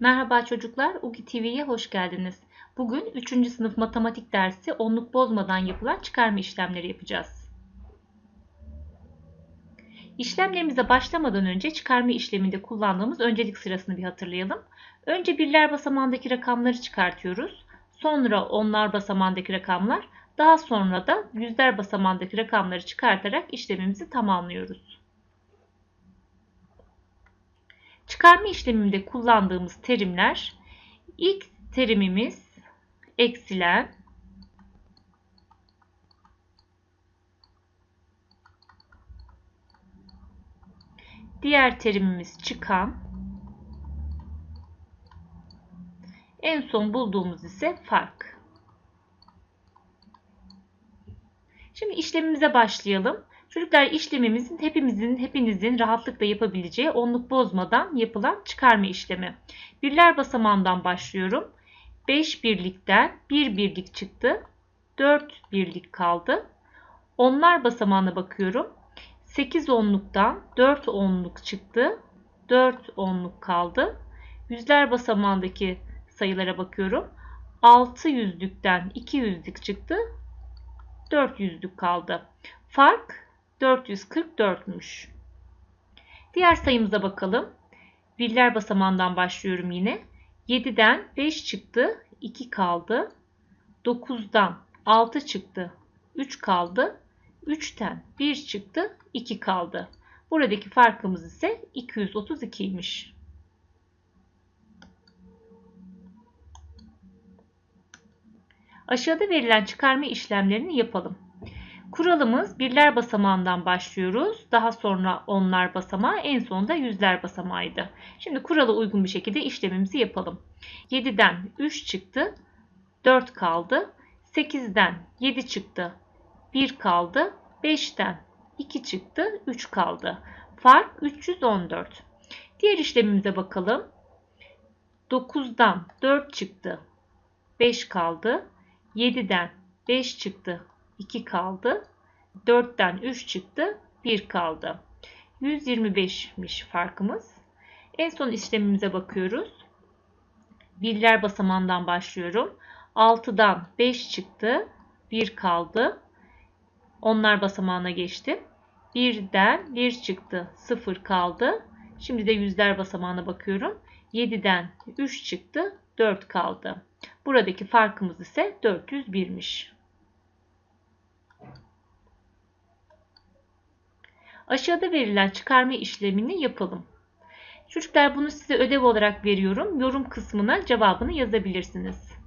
Merhaba çocuklar, UGI TV'ye hoş geldiniz. Bugün 3. sınıf matematik dersi onluk bozmadan yapılan çıkarma işlemleri yapacağız. İşlemlerimize başlamadan önce çıkarma işleminde kullandığımız öncelik sırasını bir hatırlayalım. Önce birler basamağındaki rakamları çıkartıyoruz. Sonra onlar basamağındaki rakamlar, daha sonra da yüzler basamağındaki rakamları çıkartarak işlemimizi tamamlıyoruz. Çıkarma işleminde kullandığımız terimler ilk terimimiz eksilen diğer terimimiz çıkan en son bulduğumuz ise fark. Şimdi işlemimize başlayalım. Çocuklar işlemimizin hepimizin, hepinizin rahatlıkla yapabileceği onluk bozmadan yapılan çıkarma işlemi. Birler basamağından başlıyorum. 5 birlikten 1 birlik çıktı. 4 birlik kaldı. Onlar basamağına bakıyorum. 8 onluktan 4 onluk çıktı. 4 onluk kaldı. Yüzler basamağındaki sayılara bakıyorum. 6 yüzlükten 2 yüzlük çıktı. 4 yüzlük kaldı. Fark 444'müş. Diğer sayımıza bakalım. Birler basamağından başlıyorum yine. 7'den 5 çıktı, 2 kaldı. 9'dan 6 çıktı, 3 kaldı. 3'ten 1 çıktı, 2 kaldı. Buradaki farkımız ise 232'ymiş. Aşağıda verilen çıkarma işlemlerini yapalım. Kuralımız birler basamağından başlıyoruz. Daha sonra onlar basamağı, en sonunda yüzler basamağıydı. Şimdi kurala uygun bir şekilde işlemimizi yapalım. 7'den 3 çıktı, 4 kaldı. 8'den 7 çıktı, 1 kaldı. 5'ten 2 çıktı, 3 kaldı. Fark 314. Diğer işlemimize bakalım. 9'dan 4 çıktı, 5 kaldı. 7'den 5 çıktı, 2 kaldı. 4'ten 3 çıktı. 1 kaldı. 125'miş farkımız. En son işlemimize bakıyoruz. Birler basamağından başlıyorum. 6'dan 5 çıktı. 1 kaldı. Onlar basamağına geçtim. 1'den 1 çıktı. 0 kaldı. Şimdi de yüzler basamağına bakıyorum. 7'den 3 çıktı. 4 kaldı. Buradaki farkımız ise 401'miş. Aşağıda verilen çıkarma işlemini yapalım. Çocuklar bunu size ödev olarak veriyorum. Yorum kısmına cevabını yazabilirsiniz.